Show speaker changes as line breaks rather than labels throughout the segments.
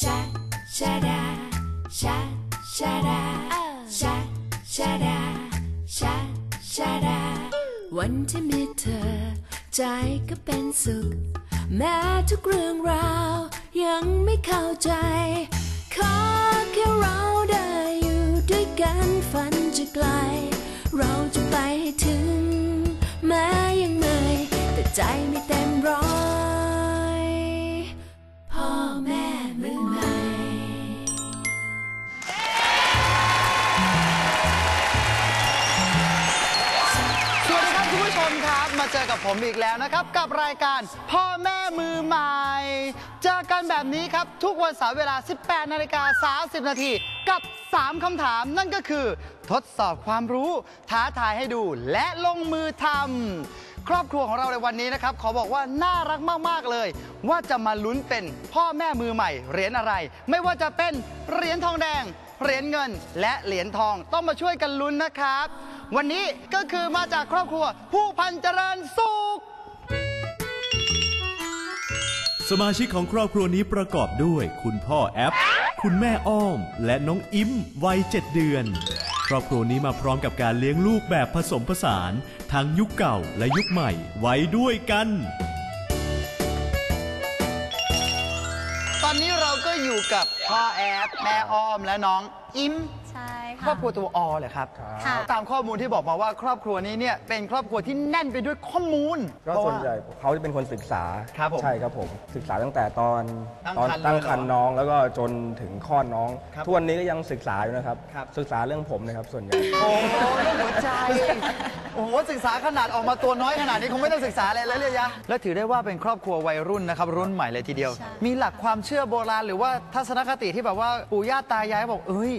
Sha sha da, sha sha da, sha sha da, sha sha da วันที่มีเธอ ใจก็เป็นสุข แม้ทุกเรื่องราว ยังไม่เข้าใจ ขอแค่เราได้อยู่ด้วยกันฝันจะไกล เราจะไปให้ถึง แม้ยังไม่แต่ใจไม่เต็มร้อย ม
ครับ มาเจอกับผมอีกแล้วนะครับ กับรายการพ่อแม่มือใหม่ เจอกันแบบนี้ครับ ทุกวันเสาร์เวลา 18 นาฬิกา 30 นาทีกับ 3 คำถามนั่นก็คือ ทดสอบความรู้ ท้าทายให้ดูและลงมือทำครอบครัวของเราในวันนี้นะครับ ขอบอกว่าน่ารักมาก ๆ เลย ว่าจะมาลุ้นเป็นพ่อแม่มือใหม่เหรียญอะไร ไม่ว่าจะเป็นเหรียญทองแดงเหรียญเงินและเหรียญทองต้องมาช่วยกันลุ้นนะครับ วันนี้ก็คือมาจากครอบครัว ผู้พันเจริญสุข
สมาชิกของครอบครัวนี้ประกอบด้วย คุณพ่อแอป คุณแม่อ้อม และน้องอิมวัยเจ็ดเดือน ครอบครัวนี้มาพร้อมกับการเลี้ยงลูกแบบผสมผสาน ทั้งยุคเก่าและยุคใหม่ไว้ด้วยกัน
ตอนนี้เราก็อยู่กับพ่อแอปแม่อ้อมและน้องอิม
ใช่
ครอ
ค่ะ
บครัวตัวอเหรอครับ
ค่ะ
ตามข้อมูลที่บอกมาว่าครอบครัวนี้เนี่ยเป็นครอบครัวที่แน่นไปด้วยข้อมูล
ก็
เพราะ
ส่วน
ว่า
ใหญ่เขาจะเป็นคนศึกษา
ครับผม
ใช่ครับผม ศึกษาตั้งแต่ตอน
ตั้ง
ตอน
ครรภ์
ตั้ง
เลยเหรอ
ครรภ์น้องแล้วก็จนถึงคลอดน้อง
ครับ
ทุกวันนี้ก็ยังศึกษาอยู่นะครับ
ครับ
ศึกษาเรื่องผมนะครับส่วนใหญ่
โอ้โหเรื่องหัวใจ โอ้โห ศึกษาขนาดออกมาตัวน้อยขนาดนี้คงไม่ต้องศึกษาอะไรแล้วเลยยะ แล้วถือได้ว่าเป็นครอบครัววัยรุ่นนะครับ รุ่นใหม่เลยทีเดียว
ใช่
มีหลักความเชื่อโบราณ หรือว่าทัศนคติที่แบบว่าปู่ย่าตายายบอกเอ้ย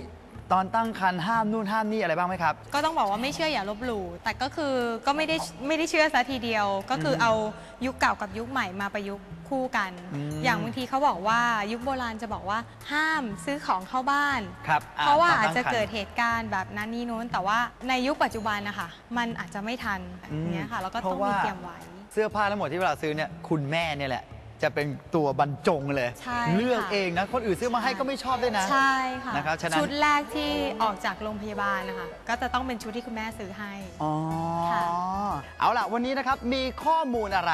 ตอนตั้งครรภ์ห้ามนู่นห้ามนี่อะไรบ้างไหมครับ
ก็ต้องบอกว่าไม่เชื่ออย่าลบหลู่แต่ก็คือก็ไม่ได้ไม่ได้เชื่อซะทีเดียว ก็คือเอายุคเก่ากับยุคใหม่มาประยุกต์คู่กัน
อืม
อย่างบางทีเขาบอกว่ายุคโบราณจะบอกว่าห้ามซื้อของเข้าบ้าน
ครับอ่า
เพราะว่า
ตอนตั้
อาจ
ง
จะ
ครรภ์
เกิดเหตุการณ์แบบนั้นนี่นู้น แต่ว่าในยุคปัจจุบันนะคะมันอาจจะไม่ทันแบบเนี้ยค่ะแล้วก็ต้องมีเตรียมไว้
เสื้อผ้าทั้งหมดที่เวลาซื้อเนี่ยคุณแม่เนี่ยแหละ จะเป็นตัวบรรจงเลย
ใช่
เลือก
ค่ะ
เองนะคนอื่นซื้อมาให้ก็ไม่ชอบด้วยนะ
ใช่ค่ะ
นะครับฉะนั้น
ชุดแรกที่ออกจากโรงพยาบาลนะคะก็จะต้องเป็นชุดที่คุณแม่ซื้อให้
อ๋อ
ค่ะ
เอาล่ะ วันนี้นะครับมีข้อมูลอะไร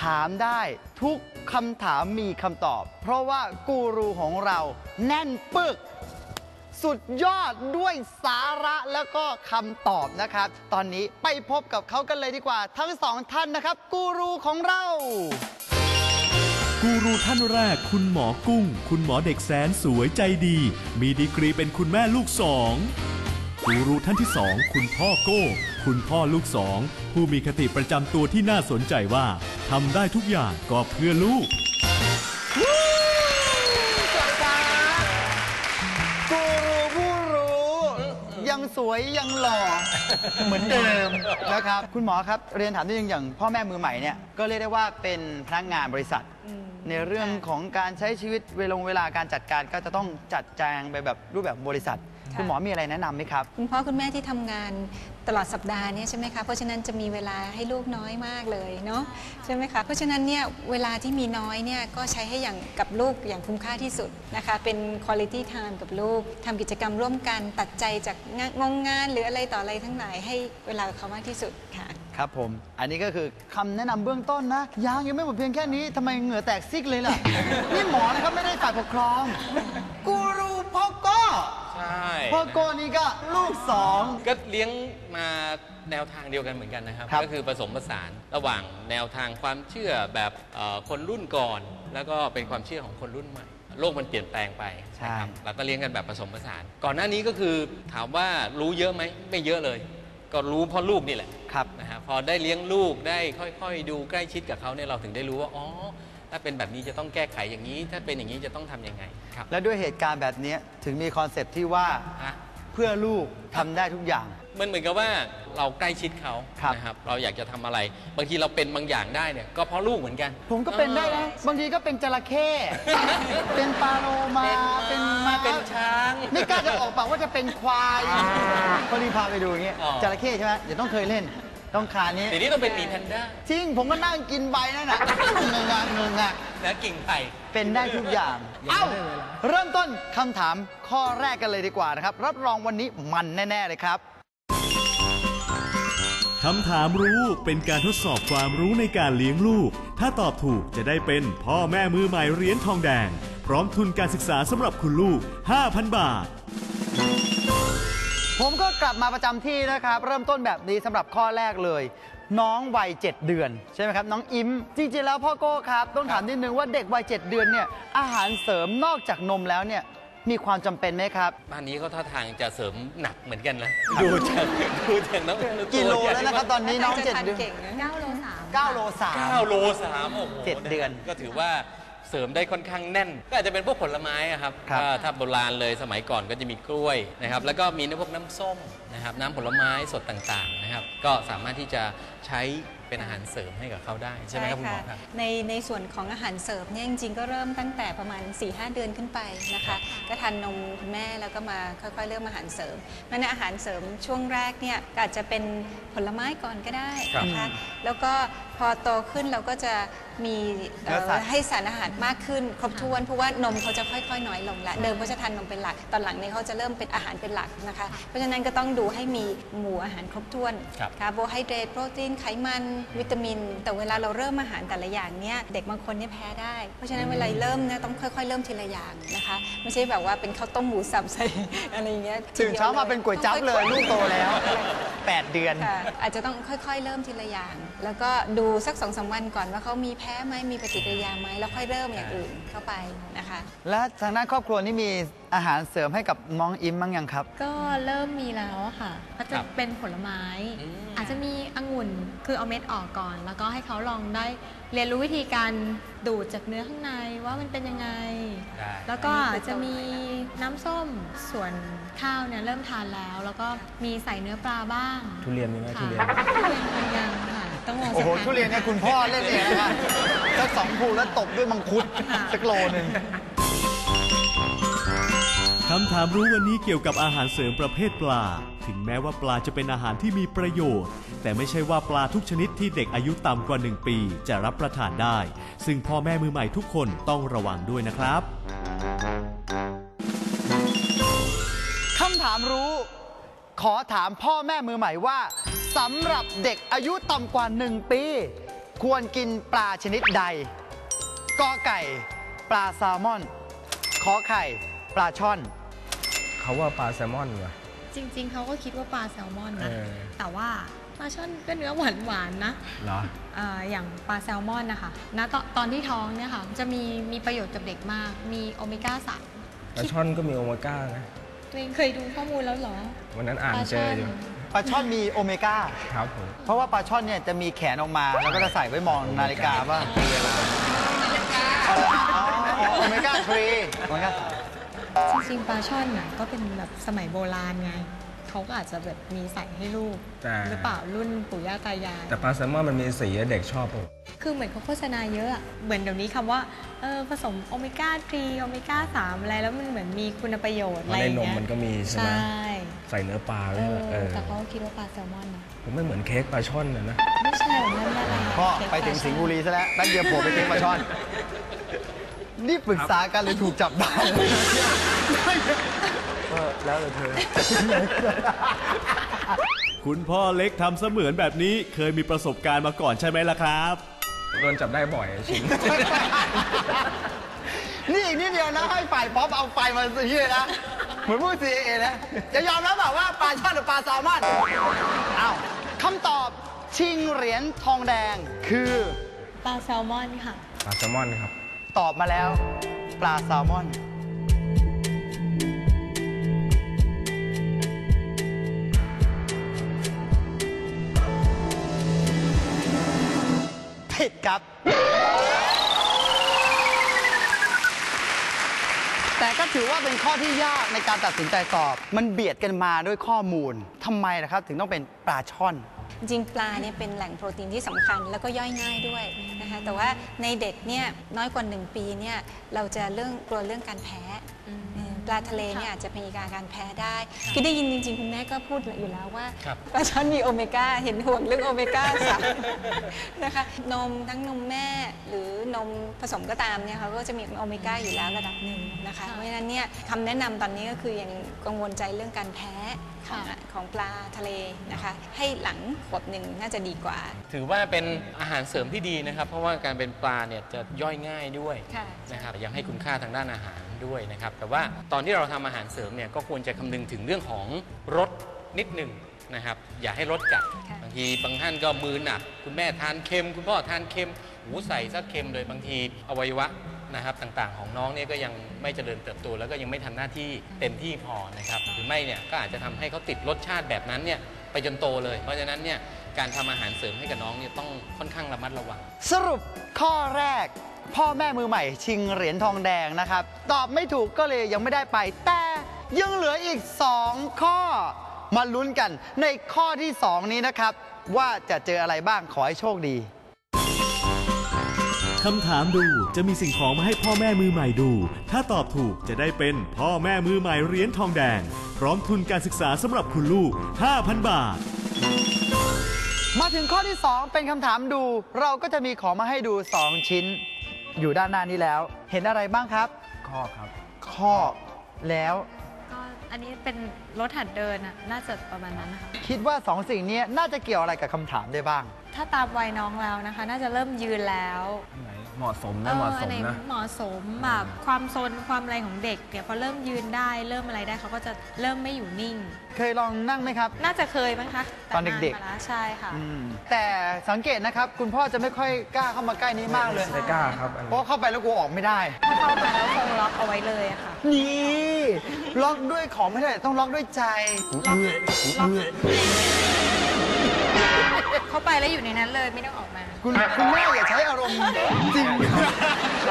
ถามได้ทุกคำถามมีคำตอบ เพราะว่ากูรูของเราแน่นปึก สุดยอดด้วยสาระแล้วก็คำตอบนะครับ ตอนนี้ไปพบกับเขากันเลยดีกว่า ทั้งสองท่านนะครับ กูรูของเรา
กูรูท่านแรก คุณหมอกุ้ง คุณหมอเด็กแสนสวยใจดี มีดีกรีเป็นคุณแม่ลูกสองกูรูท่านที่สองคุณพ่อโก้ คุณพ่อลูกสอง ผู้มีคติประจำตัวที่น่าสนใจว่าทำได้ทุกอย่างก็เพื่อลูก
กูรูผู้รู้ยังสวยยังหล่อ เหมือนเดิมนะครับ คุณหมอครับ เรียนถามนิดนึงอย่างพ่อแม่มือใหม่เนี่ย ก็เรียกได้ว่าเป็นพนักงานบริษัท ในเรื่องของการใช้ชีวิตเวลงเวลาการจัดการก็จะต้องจัดแจงไปแบบรูปแบบบริษัท คุณหมอมีอะไรแนะนำไหมครับ
คุณพ่อคุณแม่ที่ทำงานตลอดสัปดาห์เนี่ยใช่ไหมคะ เพราะฉะนั้นจะมีเวลาให้ลูกน้อยมากเลยเนาะใช่ไหมคะ เพราะฉะนั้นเนี่ยเวลาที่มีน้อยเนี่ยก็ใช้ให้อย่างกับลูกอย่างคุ้มค่าที่สุดนะคะ เป็น quality time กับลูกทำกิจกรรมร่วมกันตัดใจจากงานงงงาน หรืออะไรต่ออะไรทั้งหลายให้เวลากับเขามากที่สุดค่ะ
ครับผม อันนี้ก็คือคำแนะนำเบื้องต้นนะ ยังยังไม่หมดเพียงแค่นี้ทำไมเหงื่อแตกซิกเลยล่ะ นี่หมอนะครับไม่ได้ฝ่ายปกครอง กูรูพ่อก็
ใช่
พ่อโกนี่ก็ลูกสอง
ก็เลี้ยงมาแนวทางเดียวกันเหมือนกันนะครับ
ครับ
ก็คือผสมผสานระหว่างแนวทางความเชื่อแบบเอ่อคนรุ่นก่อน แล้วก็เป็นความเชื่อของคนรุ่นใหม่ โลกมันเปลี่ยนแปลงไปนะครับ เราก็เลี้ยงกันแบบผสมผสาน ก่อนหน้านี้ก็คือถามว่ารู้เยอะไหมไม่เยอะเลย ก็รู้เพราะลูกนี่แหละ
ครับ
นะฮะพอได้เลี้ยงลูกได้ค่อยๆ ดูใกล้ชิดกับเขาเนี่ยเราถึงได้รู้ว่าอ๋อถ้าเป็นแบบนี้จะต้องแก้ไขอย่างนี้ ถ้าเป็นอย่างนี้จะต้องทำยังไงครับ
และด้วยเหตุการณ์แบบนี้ถึงมีคอนเซปต์ที่ว่า
ฮะ
เพื่อลูกทำได้ทุกอย่าง
มันเหมือนกับว่าเราใกล้ชิดเขา
ครับ
นะครับเราอยากจะทำอะไร บางทีเราเป็นบางอย่างได้เนี่ยก็เพราะลูกเหมือนกัน
ผมก็เป็นได้นะบางทีก็เป็นจระเข้ เป็นปลาโลมาเป็นมา
เป็นช้าง
ไม่กล้าจะออกปากว่าจะเป็นควายพอดีพาไปดูอย่างเงี้ย
อ๋อ
จระเข้ใช่ไหมเดี๋ยวต้องเคยเล่น ต้องขานี้
ทีนี้ต้องเป็นหมีแพนด้า
จริง ผมก็นั่งกินใบนั่นน่ะเงงอะเงงอะ
และกิ่งไผ่
เป็นได้ทุกอย่าง เอ้า เริ่มต้นคำถามข้อแรกกันเลยดีกว่านะครับ รับรองวันนี้มันแน่ ๆ เลยครับ
คำถามรู้เป็นการทดสอบความรู้ในการเลี้ยงลูก ถ้าตอบถูกจะได้เป็นพ่อแม่มือใหม่เหรียญทองแดง พร้อมทุนการศึกษาสำหรับคุณลูก 5,000 บาท
ผมก็กลับมาประจำที่นะครับ เริ่มต้นแบบนี้สำหรับข้อแรกเลย น้องวัย7เดือน ใช่ไหมครับ น้องอิมจริงๆแล้วพ่อโก้ครับ ต้องถามนิดนึงว่าเด็กวัย7เดือนเนี่ยอาหารเสริมนอกจากนมแล้วเนี่ยมีความจำเป็นไหมครับ
บ้านนี้เขาท่าทางจะเสริมหนักเหมือนกันนะดูจากดูจากน้อง
กิโลแล้วนะครับตอนนี้น้อง
จะ
เจ็ด
ทาน
เดือน
เก่งนะ
9โล3
9โลสาม
เก้าโลสามโอ้โห
เจ็ดเดือน
ก็ถือว่า เสริมได้ค่อนข้างแน่น ก็อาจจะเป็นพวกผลไม้อะครับ
ครับ
ถ้าถ้าโบราณเลยสมัยก่อนก็จะมีกล้วยนะครับ แล้วก็มีน้ำพวกน้ำส้มนะครับน้ำผลไม้สดต่างๆนะครับ ก็สามารถที่จะใช้เป็นอาหารเสริมให้กับเขาได้ใช่ไหมครับคุณหมอครับ
ในในส่วนของอาหารเสริมเนี่ยจริงๆก็เริ่มตั้งแต่ประมาณ 4-5เดือนขึ้นไปนะคะ ก็ทานนมคุณแม่แล้วก็มาค่อยๆ เริ่มอาหารเสริมนั่นอาหารเสริมช่วงแรกเนี่ยก็อาจจะเป็นผลไม้ก่อนก็ได้นะคะแล้วก็พอโตขึ้นเราก็จะมีเอ่อ
เนื้อสัตว์
ให้สารอาหารมากขึ้น ครบถ้วนเพราะว่านมเขาจะค่อยๆ น้อยลงละเดิมเขาจะทานนมเป็นหลัก ตอนหลังเนี่ยเขาจะเริ่มเป็นอาหารเป็นหลักนะคะ เพราะฉะนั้นก็ต้องดูให้มีหมู่อาหารครบถ้วน
ครับ
คาร์โบไฮเดรตโปรตีนไขมันวิตามิน แต่เวลาเราเริ่มอาหารแต่ละอย่างเนี่ยเด็กบางคนเนี่ยแพ้ได้ เพราะฉะนั้นเวลาเริ่มเนี่ยต้องค่อยๆ เริ่มทีละอย่างนะคะไม่ใช่แบบว่าเป็นข้าวต้มหมูสับใส่ อะไรอย่างเงี้ย
ตื่นเช้ามาเป็นก๋วยจั๊บเลยลูกโตแล้ว 8 เดือน
ค่ะอาจจะต้องค่อยๆ เริ่มทีละอย่าง แล้วก็ดูสักสองสามวันก่อนว่าเขามีแพ้ไหมมีปฏิกิริยาไหมแล้วค่อยเริ่มอย่างอื่นเข้าไปนะคะ
และทางด้านครอบครัวนี่มีอาหารเสริมให้กับน้องอิมบ้างยังครับ
ก็เริ่มมีแล้วอะค่ะก็จะ
ครับ
เป็นผลไม้
อืม
อาจจะมีองุ่นคือเอาเม็ดออกก่อน แล้วก็ให้เขาลองได้เรียนรู้วิธีการดูดจากเนื้อข้างในว่ามันเป็นยังไง
ได้
แล้วก็จะมีน้ำส้มส่วนข้าวเนี่ยเริ่มทานแล้ว แล้วก็มีใส่เนื้อปลาบ้าง
ทุเรียนมีไหม
ค่ะ
ทุเรียน
ทุเรียนยังค่ะ ต้องรอ
โอ้
สัก
โห
พัก
ทุเรียนเนี่ยคุณพ่อเล่นเองนะครับสักสองภูแล้วตบด้วยมังคุดสักโลหนึ่ง
คำถามรู้วันนี้เกี่ยวกับอาหารเสริมประเภทปลา ถึงแม้ว่าปลาจะเป็นอาหารที่มีประโยชน์ แต่ไม่ใช่ว่าปลาทุกชนิดที่เด็กอายุต่ำกว่า 1 ปี จะรับประทานได้ ซึ่งพ่อแม่มือใหม่ทุกคนต้องระวังด้วยนะครับ
คำถามรู้ ขอถามพ่อแม่มือใหม่ว่า สำหรับเด็กอายุต่ำกว่า 1 ปี ควรกินปลาชนิดใดกอไก่ ปลาแซลมอน ขอไข่ ปลาช่อน
เขาว่าปลาแซลมอนเหรอ
จริง ๆ เขาก็คิดว่าปลาแซลมอนนะ
เออ
แต่ว่าปลาช่อนก็เนื้อหวานๆนะ
เหรอ
เอ่ออย่างปลาแซลมอนนะคะณตอนตอนที่ท้องเนี่ยค่ะ จะมีมีประโยชน์กับเด็กมาก มีโอเมก้าสาม
ปลาช่อนก็มีโอเมก้านะ
ตัวเองเคยดูข้อมูลแล้วเหรอ
วันนั้นอ่าน
ปลา
เจ
ช่
อ
อน
อยู่
ปลาช่อนมีโอเมก้า
ครับผม
เพราะว่าปลาช่อนเนี่ยจะมีแขนออกมา แล้วก็จะใส่ไว้มองนาฬิกาว่าโอเมก้าทรีโอเมก้า
จริงๆปลาช่อนน่ะก็เป็นแบบสมัยโบราณไง เขาก็อาจจะแบบมีใส่ให้ลูก
แต่
หรือเปล่ารุ่นปู่ย่าตายาย
แต่ปลาแซลมอนมันมีสีเด็กชอบผม
คือเหมือนเขาโฆษณาเยอะอะเหมือนเดี๋ยวนี้คำว่าเออผสมโอเมก้า3โอเมก้า3อะไรแล้วมันเหมือนมีคุณประโยชน์อะไร
ใน
อย่าง
นม
เงี้ย
มันก็มีใช่ไหม
ใช่
ใส่เนื้อปลา
เอ
ด้วย
อ
เออ
แต่เขาก็คิดว่าปลาแซลมอนนะ
ผมไม่เหมือนเค้กปลาช่อนเลยนะ
ไม่ใช่เหมือนกันนะ
พ่อไปถึงสิงห์บุรีซะแล้วแป๊บเดียวโผล่ไปเทปปลาช่อน นี่ปรึกษากันเลยถูกจับได้
แล้วแต่เธอ
คุณพ่อเล็กทำเสมือนแบบนี้เคยมีประสบการณ์มาก่อนใช่ไหมล่ะครับ
โดนจับได้บ่อยชิง
นี่อีกนิดเดียวนะ ให้ฝ่ายป๊อปเอาไฟมาสิเลยนะ เหมือนพูด CIA นะ จะยอมรับแบบว่าปลาช่อนหรือปลาแซลมอนอ้าวคำตอบชิงเหรียญทองแดงคือ
ปลาแซลมอนค่ะ
ปลาแซลมอนครับ
ตอบมาแล้ว ปลาแซลมอน ผิดครับ แต่ก็ถือว่าเป็นข้อที่ยากในการตัดสินใจตอบ มันเบียดกันมาด้วยข้อมูลทำไมนะครับ ถึงต้องเป็นปลาช่อน
จริงๆปลาเนี่ยเป็นแหล่งโปรตีนที่สำคัญแล้วก็ย่อยง่ายด้วยนะคะแต่ว่าในเด็กเนี่ยน้อยกว่า 1 ปีเนี่ยเราจะเรื่องกลัวเรื่องการแพ้เออ ปลาทะเลเนี่ยอาจจะมีอาการแพ้ได้คือได้ยินจริง ๆ คุณแม่ก็พูดอยู่แล้วว่า
ครับ
ปลาช่อนมีโอเมก้าเห็นห่วงเรื่องโอเมก้าสามนะคะนมทั้งนมแม่หรือนมผสมก็ตามเนี่ยเขาก็จะมีโอเมก้าอยู่แล้วระดับหนึ่งนะคะเพราะฉะนั้นเนี่ยคำแนะนำตอนนี้ก็คือยังกังวลใจเรื่องการแพ้ของ
ค่ะ
ของปลาทะเลนะคะ ให้หลังขวบหนึ่งน่าจะดีกว่า
ถือว่าเป็นอาหารเสริมที่ดีนะครับ เพราะว่าการเป็นปลาเนี่ยจะย่อยง่ายด้วย
ค่ะ
นะครับยังให้คุณค่าทางด้านอาหาร ด้วยนะครับ แต่ว่าตอนที่เราทำอาหารเสริมเนี่ยก็ควรจะคำนึงถึงเรื่องของรสนิดหนึ่งนะครับ อย่าให้รสจัด
ค่ะ
บางทีบางท่านก็มือหนักคุณแม่ทานเค็ม คุณพ่อทานเค็มหูใส่ซะเค็มเลยบางทีอวัยวะนะครับต่างๆของน้องเนี่ยก็ยังไม่เจริญเติบโตแล้วก็ยังไม่ทำหน้าที่เต็มที่พอนะครับ หรือไม่เนี่ยก็อาจจะทำให้เขาติดรสชาติแบบนั้นเนี่ยไปจนโตเลย เพราะฉะนั้นเนี่ยการทำอาหารเสริมให้กับน้องเนี่ยต้องค่อนข้างระมัดระวัง
สรุปข้อแรก พ่อแม่มือใหม่ ชิงเหรียญทองแดงนะครับ ตอบไม่ถูกก็เลยยังไม่ได้ไป แต่ยังเหลืออีก 2 ข้อ มาลุ้นกันในข้อที่ 2 นี้นะครับ ว่าจะเจออะไรบ้างขอให้โชคดี
คำถามดูจะมีสิ่งของมาให้พ่อแม่มือใหม่ดู ถ้าตอบถูกจะได้เป็นพ่อแม่มือใหม่เหรียญทองแดง พร้อมทุนการศึกษาสำหรับคุณลูก 5,000 บาท
มาถึงข้อที่ 2 เป็นคำถามดู เราก็จะมีของมาให้ดู 2 ชิ้น อยู่ด้านหน้านี้แล้ว เห็นอะไรบ้างครับ
ข้อครับ
ข้อแล้ว
ก็อันนี้เป็นรถหัดเดินอะน่าจะประมาณนั้นนะคะ
คิดว่า2สิ่งนี้น่าจะเกี่ยวอะไรกับคำถามได้บ้าง
ถ้าตามวัยน้องแล้วนะคะ น่าจะเริ่มยืนแล้ว
อันไหนเหมาะสม
เอ
นะเหมาะ
อ
ส
อัน
ม
ไหน
นะ
เหมาะสมแบบความซนความอะไรของเด็กเนี่ยพอเริ่มยืนได้เริ่มอะไรได้เขาก็จะเริ่มไม่อยู่นิ่ง
เคยลองนั่งไหมครับ
น่าจะเคยมั้งคะแต
อนเด็กๆา
มาแล้วใช่ค่ะ
อืมแต่สังเกตนะครับ คุณพ่อจะไม่ค่อยกล้าเข้ามาใกล้นี้มากเลย
ไม่กล้าครับอัน
เพ
นี้
ราะเข้าไปแล้วกูออกไม่ได้
ถ้าเข้ามาแล้วคงล็อกเอาไว้เลยอะค่ะ
นี่ล็อกด้วยของไม่ได้ต้องล็อกด้วยใจ
เข้าไปแล้วอยู่ในนั้นเลยไม่ต้องออกมา
คุณคุณแม่อย่าใช้อารมณ์จริง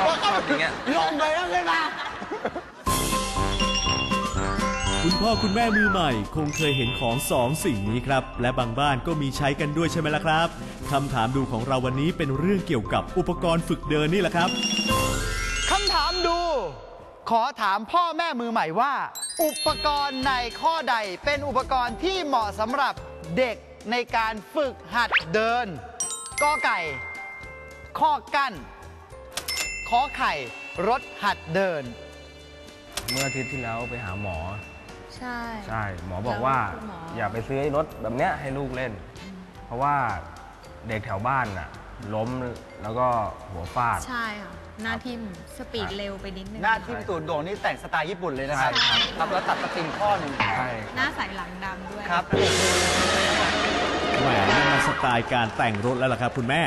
ว่าเข้าไปลงไปแล้วเลยนะ
คุณพ่อคุณแม่มือใหม่คงเคยเห็นของสองสิ่งนี้ครับ และบางบ้านก็มีใช้กันด้วยใช่ไหมล่ะครับคำถามดูของเราวันนี้เป็นเรื่องเกี่ยวกับอุปกรณ์ฝึกเดินนี่แหละครับ
คำถามดู ขอถามพ่อแม่มือใหม่ว่า อุปกรณ์ในข้อใดเป็นอุปกรณ์ที่เหมาะสำหรับเด็ก ในการฝึกหัดเดินกอไก่ ข้อกั้นขอไข่ รถหัดเดิน
เมื่ออาทิตย์ที่แล้วไปหาหมอ
ใช่
ใช่ หมอบอกว่า
แล้วคุณหมอ
อย่าไปซื้อไอ้รถแบบเนี้ยให้ลูกเล่น เพราะว่าเด็กแถวบ้านน่ะ ล้มแล้วก็หัวฟาด
ใช่ค่ะ หน้าทิมสปีดเร็วไปนิดนึง
หน้าทิมตูดโด่งนี่แต่งสไตล์ญี่ปุ่นเลยนะครับ
ใช่ครับ
ครับแล้วตัดสปริงข้อหนึ่ง
ใช่
หน้าใสหลังดำด้วย
ครับ
แหมนั่นมันสไตล์การแต่งรถแล้วล่ะครับ คุณแม่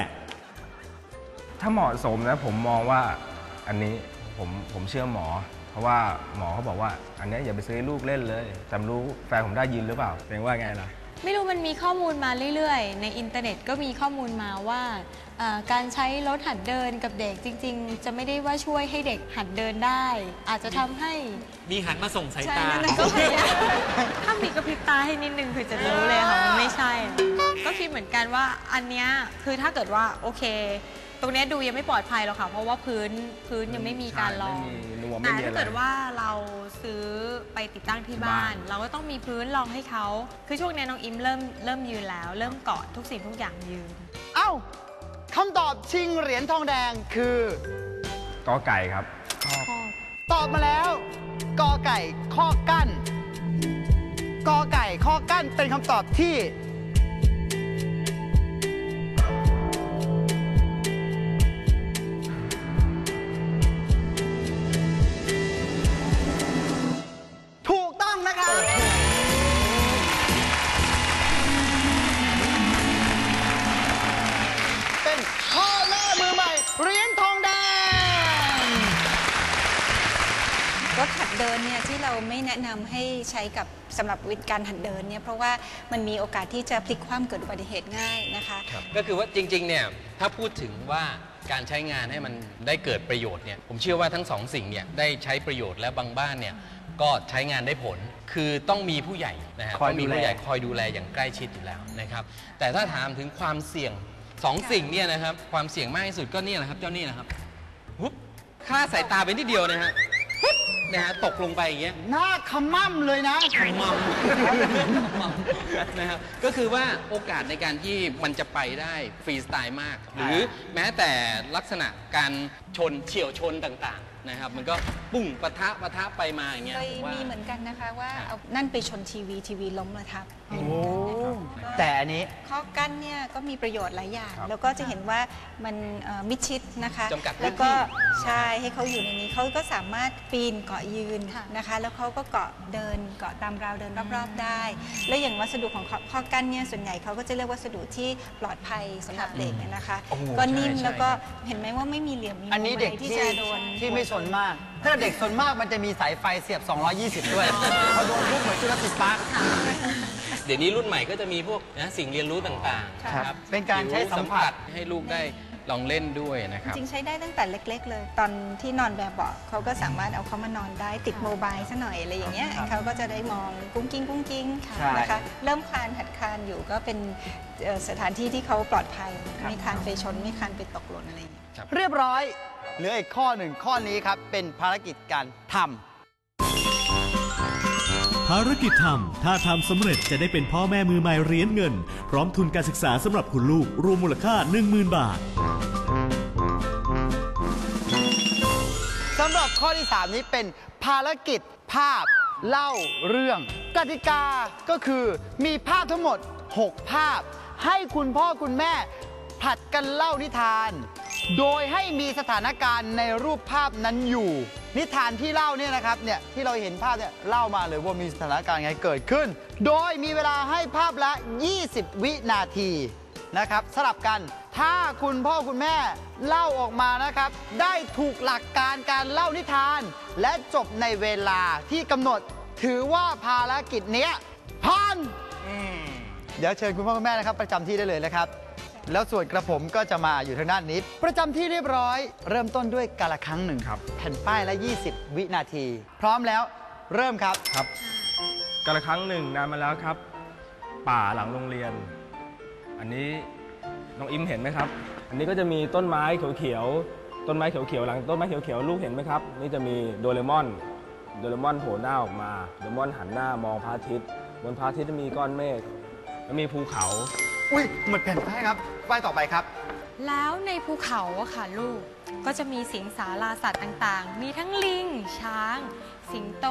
ถ้าเหมาะสมนะผมมองว่าอันนี้ผมผมเชื่อหมอ เพราะว่าหมอเขาบอกว่า อันเนี้ยอย่าไปซื้อให้ลูกเล่นเลยจำรู้แฟนผมได้ยินหรือเปล่าเป็นว่าไงล่ะ
ไม่รู้มันมีข้อมูลมาเรื่อยๆ ในอินเทอร์เน็ตก็มีข้อมูลมาว่าเอ่อการใช้รถหัดเดินกับเด็กจริง ๆ จะไม่ได้ว่าช่วยให้เด็กหัดเดินได้ อาจจะทำให้
มีหันมาส่งสาย
ใช่
ตา
นั่นนะก็พยายามถ้ามีกระพริบตาให้นิดนึงคือจะรู้เลยค่ะว่าไม่ใช่ ก็คิดเหมือนกันว่าอันเนี้ยคือถ้าเกิดว่าโอเค ตรงเนี้ยดูยังไม่ปลอดภัยหรอกค่ะ เพราะว่าพื้นพื้นยังไม่มีการลอง
ใช่ไม่มีนวมไม่
แต่
มีอะไร
ถ้าเกิดว่าเราซื้อไปติดตั้งที่บ้าน เราก็ต้องมีพื้นรองให้เขา คือช่วงเนี้ยน้องอิมเริ่มเริ่มยืนแล้ว เริ่มเกาะทุกสิ่งทุกอย่างยืน
เอ้าคำตอบชิงเหรียญทองแดงคือ
กอไก่ครับ
ตอบมาแล้วกอไก่ข้อกั้นกอไก่ข้อกั้นเป็นคำตอบที่
ไม่แนะนำให้ใช้กับสำหรับวิธีการหัดเดินเนี่ยเพราะว่ามันมีโอกาสที่จะพลิกคว่ำเกิดอุบัติเหตุง่ายนะคะ
ก็คือว่าจริงๆเนี่ยถ้าพูดถึงว่าการใช้งานให้มันได้เกิดประโยชน์เนี่ยผมเชื่อว่าทั้งสองสิ่งเนี่ยได้ใช้ประโยชน์และบางบ้านเนี่ยก็ใช้งานได้ผล คือต้องมีผู้ใหญ่นะฮะ
คอย
ต้องมี
ดูแล
ผู้ใหญ่คอยดูแลอย่างใกล้ชิดอยู่แล้วนะครับ แต่ถ้าถามถึงความเสี่ยงสองสิ่งเนี่ยนะครับ ความเสี่ยงมากที่สุดก็เนี่ยแหละครับ เจ้านี่นะครับ หุบค่าดสายตาไปนิดเดียวนะฮะ นะฮะตกลงไปอย่างเงี้ย
หน้าขมั่มเลยนะ
ขมำนะครับก็คือว่าโอกาสในการที่มันจะไปได้ฟรีสไตล์มาก หรือแม้แต่ลักษณะการชนเฉียวชนต่างๆ นะครับ มันก็ปุ้งปะทะปะทะไปมาอย่างเงี้ย
เคย
ผมว่า
มีเหมือนกันนะคะว่า
ครับ
เอานั่นไปชนทีวีทีวีล้มมาทับ
โอ้แต่อันนี้
ข้อกั้นเนี่ยก็มีประโยชน์หลายอย่าง
ครับ
แล้วก็จะเห็นว่ามันเอ่อมิดชิดนะคะ
จำกัดพื้นที่
แล้วก็ใช่ให้เขาอยู่ในนี้เขาก็สามารถปีนเกาะยืน
ค่ะ
นะคะ แล้วเขาก็เกาะเดินเกาะตามราวเดินรอบๆได้ แล้วอย่างวัสดุของข้อข้อกั้นเนี่ยส่วนใหญ่เขาก็จะเลือกวัสดุที่ปลอดภัยสำหรับเด็กนะคะ
โอ้โห
ก็นิ่ม
ใช่ใช่
แล้วก็เห็นไหมว่าไม่มีเหลี่ยมมีมุม
อันนี้เด็กะ
ไรที่
ที่
จะโดน
ที่ไม่สนมาก ถ้าเด็กสนมากมันจะมีสายไฟเสียบ 220 ด้วยพอโดนปุ๊บเหมือนจุลศิลป์ปาร์ค
เดี๋ยวนี้รุ่นใหม่ก็จะมีพวกนะสิ่งเรียนรู้ต่างๆ
ครับ
นะครับ
เป็นการใช้สัมผัส
ให้ลูกได้ลองเล่นด้วยนะครับ
จริงๆใช้ได้ตั้งแต่เล็ก ๆ เลย ตอนที่นอนแบบเบาะเขาก็สามารถเอาเขามานอนได้ติดโมบายซะหน่อยอะไรอย่างเงี้ย
ครับ
เขาก็จะได้มองกุ้งกิ้งกุ้งกิ้ง
ใช่
นะคะเริ่มคลานหัดคลานอยู่ก็เป็นเอ่อสถานที่ที่เขาปลอดภัยไม่คลานไปชนไม่คลานไปตกหล่นอะไรอย่างเงี้ย
เรียบร้อย เหลืออีกข้อหนึ่งข้อนี้ครับ เป็นภารกิจการทำ
ภารกิจทำถ้าทำสำเร็จจะได้เป็นพ่อแม่มือใหม่เหรียญเงิน พร้อมทุนการศึกษาสำหรับคุณลูก รวมมูลค่า 10,000 บาท
สำหรับข้อที่ 3 นี้เป็นภารกิจภาพเล่าเรื่องกติกาก็คือมีภาพทั้งหมด 6 ภาพ ให้คุณพ่อคุณแม่ผลัดกันเล่านิทาน โดยให้มีสถานการณ์ในรูปภาพนั้นอยู่ นิทานที่เล่าเนี่ยนะครับเนี่ยที่เราเห็นภาพเนี่ยเล่ามาเลยว่ามีสถานการณ์ไงเกิดขึ้น โดยมีเวลาให้ภาพละ 20 วินาทีนะครับสลับกันถ้าคุณพ่อคุณแม่เล่าออกมานะครับ ได้ถูกหลักการการเล่านิทาน และจบในเวลาที่กำหนดถือว่าภารกิจเนี้ยผ่านเดี๋ยวเชิญคุณพ่อคุณแม่นะครับ ประจำที่ได้เลยนะครับ แล้วส่วนกระผมก็จะมาอยู่ทางด้านนี้ ประจำที่เรียบร้อย เริ่มต้นด้วยกาละครั้งหนึ่ง
ครับ
แผ่นป้ายละ 20 วินาที พร้อมแล้วเริ่มครับ
ครับกาละครั้งหนึ่งนานมาแล้วครับ ป่าหลังโรงเรียน อันนี้น้องอิมเห็นไหมครับ อันนี้ก็จะมีต้นไม้เขียวๆต้นไม้เขียวๆหลังต้นไม้เขียวๆลูกเห็นไหมครับ นี่จะมีโดเรมอน โดเรมอนโผล่หน้าออกมาโดเรมอนหันหน้ามองพระอาทิตย์บนพระอาทิตย์จะมีก้อนเมฆแล้วมีภูเขา
อุ้ยหมดแผ่นป้ายครับ ป้ายต่อไปครับ
แล้วในภูเขาอะค่ะลูกก็จะมีสิงสาราสัตว์ต่างๆ มีทั้งลิง ช้าง สิงโต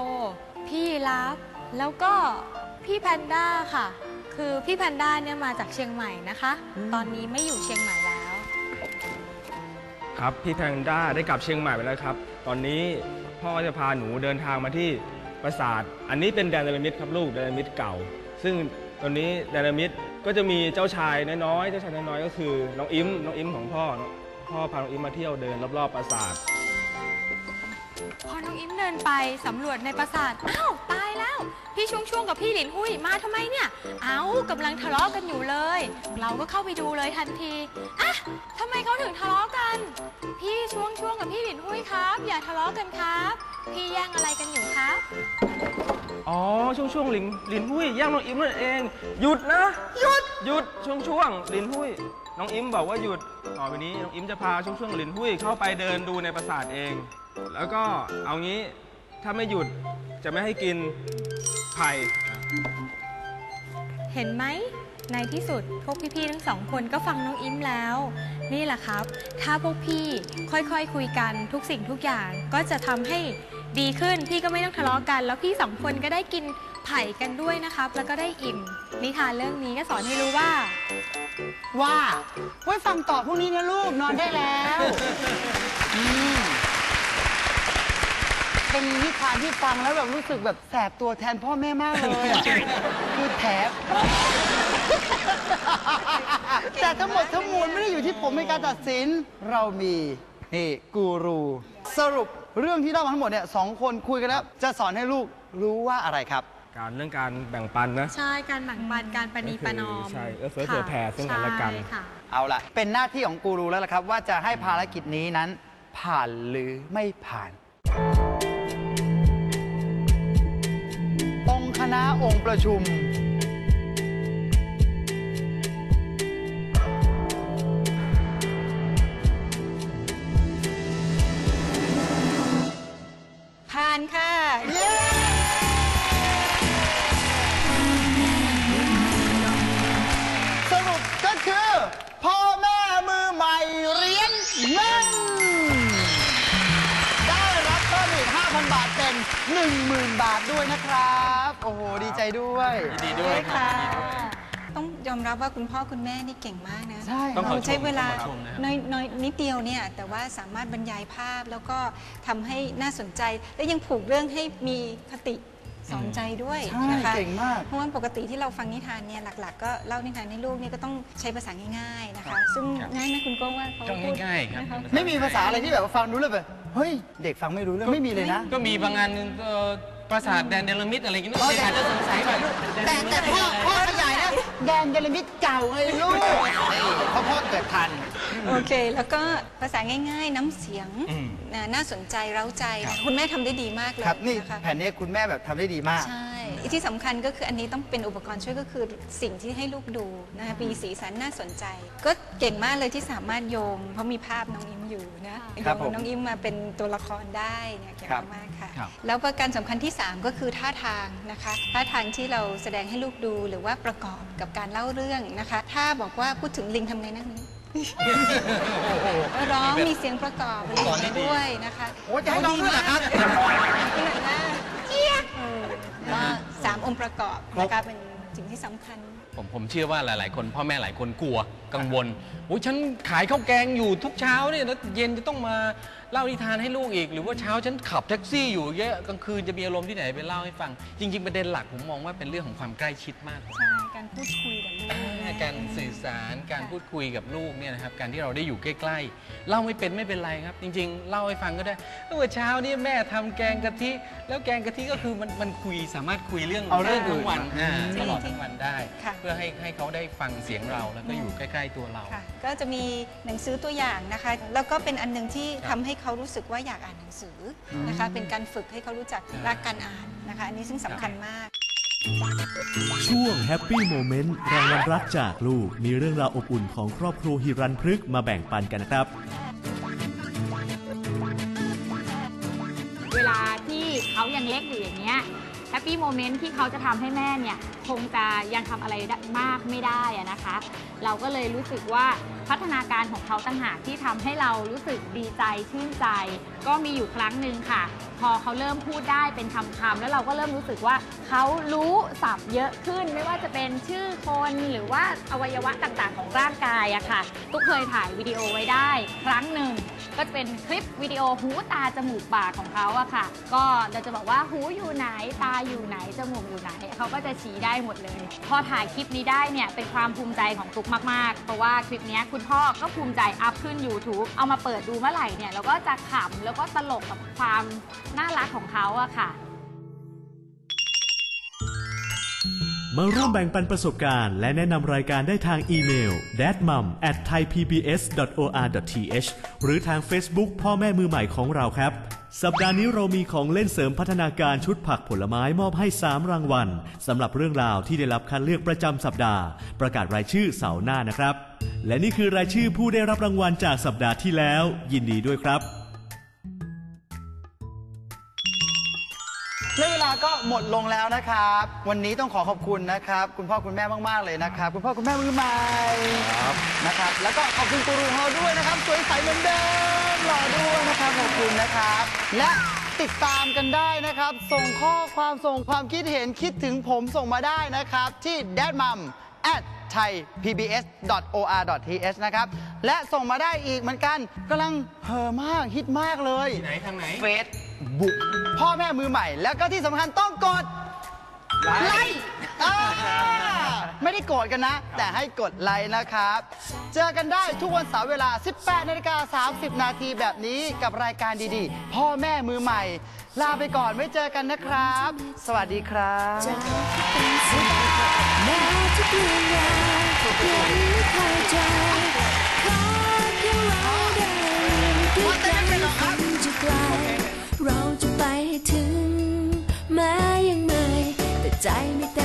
พี่ยีราฟแล้วก็พี่แพนด้าค่ะ คือพี่แพนด้าเนี่ยมาจากเชียงใหม่นะคะ ตอนนี้ไม่อยู่เชียงใหม่แล้ว
ครับ พี่แพนด้าได้กลับเชียงใหม่ไปแล้วครับ ตอนนี้พ่อจะพาหนูเดินทางมาที่ปราสาท อันนี้เป็นแดนเดลมิดครับลูกแดนเดลมิดเก่า ซึ่งตอนนี้แดนเดลมิด ก็จะมีเจ้าชายน้อยๆเจ้าชายน้อยๆก็คือ น้องอิมน้องอิมของพ่อ พ่อพาน้องอิมมาเที่ยวเดินรอบๆปราสาท
พอน้องอิมเดินไปสำรวจในปราสาท อ้าวตา พี่ช่วงช่วงๆกับพี่หลินหุยมาทำไมเนี่ย เอ้ากำลังทะเลาะกันอยู่เลย เราก็เข้าไปดูเลยทันทีอะทำไมเขาถึงทะเลาะกัน พี่ช่วงช่วงๆกับพี่หลินหุยครับ อย่าทะเลาะกันครับ พี่แย่งอะไรกันอยู่ครับ
อ๋อช่วงช่วงๆลินลินหุ้ยแย่งน้องอิมนั่นเอง หยุดนะหยุดหยุดช่วงช่วงๆลินหุ้ยน้องอิมบอกว่าหยุดต่อไปนี้น้องอิมจะพาช่วงช่วงๆลินหุ้ยเข้าไปเดินดูในปราสาทเอง แล้วก็เอางี้ถ้าไม่หยุดจะไม่ให้กิน ไผ่
เห็นไหม ในที่สุดพวกพี่ๆทั้งสองคนก็ฟังน้องอิมแล้ว นี่แหละครับ ถ้าพวกพี่ค่อยๆคุยกันทุกสิ่งทุกอย่างก็จะทำให้ดีขึ้น พี่ก็ไม่ต้องทะเลาะกัน แล้วพี่สองคนก็ได้กินไผ่กันด้วยนะครับ แล้วก็ได้อิ่ม นิทานเรื่องนี้ก็สอนให้รู้ว่า
ว่าไว้ฟังต่อพรุ่งนี้นะลูกนอนได้แล้ว อืม เป็นนิทานที่ฟังแล้วแบบรู้สึกแบบแสบตัวแทนพ่อแม่มากเลยอะคือแถบแต่ทั้งหมดทั้งมวลไม่ได้อยู่ที่ผมในการตัดสิน เรามีนี่กูรู สรุปเรื่องที่เล่ามาทั้งหมดเนี่ยสองคนคุยกันแล้ว จะสอนให้ลูกรู้ว่าอะไรครับ
การเรื่องการแบ่งปันนะ
ใช่การแบ่งปันการประนีประนอม
ใช่เอื้อเฟื้อเผื่อแผ่ซึ่งกันและกัน
ใช่ค่ะ
เอาละเป็นหน้าที่ของกูรูแล้วล่ะครับ ว่าจะให้ภารกิจนี้นั้น ผ่านหรือไม่ผ่าน ณะองค์ประชุม
ผ่าน
ค่ะ ดีใจด้วย
ยินดีด้วยครับ ยินดีด้วย
ต้องยอมรับว่าคุณพ่อคุณแม่นี่เก่งมากนะ
ใช่
ต้องขอ
เราใช้เวลา
ชมนะครับ
น้อยน้อยนิดเดียวเนี่ยแต่ว่าสามารถบรรยายภาพแล้วก็ทำให้น่าสนใจ และยังผูกเรื่องให้มีคติสอนใจด้วย
ใช่
นะคะ
เก่งมาก
เพราะว่าปกติที่เราฟังนิทานเนี่ยหลัก ๆ ก็เล่านิทานให้ลูกเนี่ยก็ต้องใช้ภาษาง่ายๆนะคะ ซึ่งง่ายไหมคุณโก้ว่าเขา
ก็
พูด
ง่ายๆครับ
นะคะ
ไม่มีภาษาอะไรที่แบบว่าฟังรู้เลยแบบเฮ้ย เด็กฟังไม่รู้เรื่องไม่มีเลยนะ
ก็มีบางงานเอ่อ ปราสาทแดนเดลมิดอะไรอย่างเงี้ยเด็กอาจจะสงสัยแบบ
แต่แต่พ่อพ่อขยายนะแดนเดลมิดเก่าไงลูกเพราะพ่อเกิดทัน
โอเค แล้วก็ภาษาง่ายๆ น้ำเสียงน่าน่าสนใจเร้าใจ คุณแม่ทำได้ดีมากเลย
ครับนี่
นะคะ
แผ่นนี้คุณแม่แบบทำได้ดีมาก
ใช่ ที่สำคัญก็คืออันนี้ต้องเป็นอุปกรณ์ช่วยก็คือสิ่งที่ให้ลูกดูนะคะมีสีสันน่าสนใจ ก็เก่งมากเลยที่สามารถโยง เพราะมีภาพน้องอิมอยู่นะโย
ครับ
ง
ผม
น้องอิมมาเป็นตัวละครได้เนี่ยเก่ง
ครับ
มากๆค่ะ
ครับ
แล้วประการสำคัญที่ 3 ก็คือท่าทางนะคะท่าทางที่เราแสดงให้ลูกดูหรือว่าประกอบกับการเล่าเรื่องนะคะถ้าบอกว่าพูดถึงลิงทำไงนั่งนี้ร้องมีเสียงประกอบอะไรอย่างเงี้ยด้วยนะคะ
โอ้จะให้ร้องด้วยเหรอครับ
นี่หน่อยนะเจี๊ยบเออ ก็สามองค์ประกอบนะคะเป็นสิ่งที่สำคัญ
ผมผมเชื่อว่าหลาย ๆ คนพ่อแม่หลายคนกลัวกังวลโอ้ยฉันขายข้าวแกงอยู่ทุกเช้าเนี่ยแล้วเย็นจะต้องมา เล่านิทานให้ลูกอีก หรือว่าเช้าฉันขับแท็กซี่อยู่เยอะกลางคืนจะมีอารมณ์ที่ไหนไปเล่าให้ฟัง จริง ๆ ประเด็นหลักผมมองว่าเป็นเรื่องของความใกล้ชิดมากกว่า
ใช่การพูดคุยกับลูก
อ่าการสื่อสารการพูดคุยกับลูกเนี่ยนะครับการที่เราได้อยู่ใกล้ๆเล่าไม่เป็นไม่เป็นไรครับ จริง ๆ เล่าให้ฟังก็ได้เมื่อเช้านี้แม่ทำแกงกะทิแล้วแกงกะทิก็คือมันมันคุยสามารถคุยเรื่อง
เอาเรื่องอื่น
ทั้งวันอ่า
จริงๆ
ตลอดทั้งวันได้
ค่ะ
เพื่อให้ให้เขาได้ฟังเสียงเราแล้วก็อยู่ใกล้ ๆ ตัวเรา
ค่ะก็จะมีหนังสือตัวอย่างนะคะ แล้วก็เป็นอันหนึ่งที่ทำให้เขารู้สึกว่าอยากอ่านหนังสือนะคะเป็นการฝึกให้เขารู้จักรักการอ่านนะคะอันนี้ซึ่งสำคัญมาก
ช่วง Happy Moment รางวัลรักจากลูก มีเรื่องราวอบอุ่นของครอบครัวฮิรันพฤกษ์มาแบ่งปันกันนะครับ
เวลาที่เขายังเล็กอยู่อย่างเงี้ยแฮ ปปี้โมเมนต์ที่เขาจะทำให้แม่เนี่ย คงจะยังทำอะไรได้มากไม่ได้อะนะคะ เราก็เลยรู้สึกว่าพัฒนาการของเขาต่างหากที่ทำให้เรารู้สึกดีใจชื่นใจ ก็มีอยู่ครั้งหนึ่งค่ะ พอเขาเริ่มพูดได้เป็นคำๆแล้วเราก็เริ่มรู้สึกว่าเขารู้ศัพท์เยอะขึ้น ไม่ว่าจะเป็นชื่อคนหรือว่าอวัยวะต่างๆ ของร่างกายอะค่ะ ตุ๊กเคยถ่ายวิดีโอไว้ได้ ครั้งหนึ่งก็จะเป็นคลิปวิดีโอหูตาจมูกปากของเขาอะค่ะ ก็เราจะบอกว่าหูอยู่ไหนตาอยู่ไหน จมูกอยู่ไหน เขาก็จะชี้ได้หมดเลย พอถ่ายคลิปนี้ได้เนี่ย เป็นความภูมิใจของตุ๊กมาก ๆ เพราะว่าคลิปนี้คุณพ่อก็ภูมิใจอัพขึ้น YouTube เอามาเปิดดูเมื่อไหร่เนี่ยเราก็จะขำแล้วก็ตลกกับความน่ารักของเขาอะค่ะ
มาร่วมแบ่งปันประสบการณ์ และแนะนำรายการได้ทางอีเมล d a d m u m at thaipbs.or.th หรือทาง Facebook พ่อแม่มือใหม่ของเราครับ สัปดาห์นี้เรามีของเล่นเสริมพัฒนาการชุดผักผลไม้มอบให้ 3 รางวัลสำหรับเรื่องราวที่ได้รับคัดเลือกประจำสัปดาห์ ประกาศรายชื่อเสาร์หน้านะครับ และนี่คือรายชื่อผู้ได้รับรางวัลจากสัปดาห์ที่แล้ว ยินดีด้วยครับ
หมดลงแล้วนะครับ วันนี้ต้องขอขอบคุณนะครับ คุณพ่อคุณแม่มากๆเลยนะครับ คุณพ่อคุณแม่มือใหม่นะครับ แล้วก็ขอบคุณกูรูของเราด้วยนะครับ สวยใสเหมือนเดิมหล่อด้วยนะครับขอบคุณนะครับ และติดตามกันได้นะครับ ส่งข้อความส่งความคิดเห็นคิดถึงผมส่งมาได้นะครับ ที่ d a d m u m at thaipbs.or.th นะครับ และส่งมาได้อีกเหมือนกันกำลังเฮอมากฮิตมากเลย
ไหนทางไหน
เฟซ บุ๊กพ่อแม่มือใหม่ แล้วก็ที่สำคัญต้องกดไลค์อ่าไม่ได้โกรธกันนะ แต่ให้กดไลค์นะครับ เจอกันได้ทุกวันเสาร์เวลา 18นาฬิกา30 นาทีแบบนี้กับรายการดีๆ พ่อแม่มือใหม่ ลาไปก่อนไว้เจอกันนะครับ สวัสดีครับ
จากที่เป็นสุดแม้ทุกเรื่องราวยังไม่เข้าใจ ถึงแม้ยังไม่แต่ใจไม่เต็ม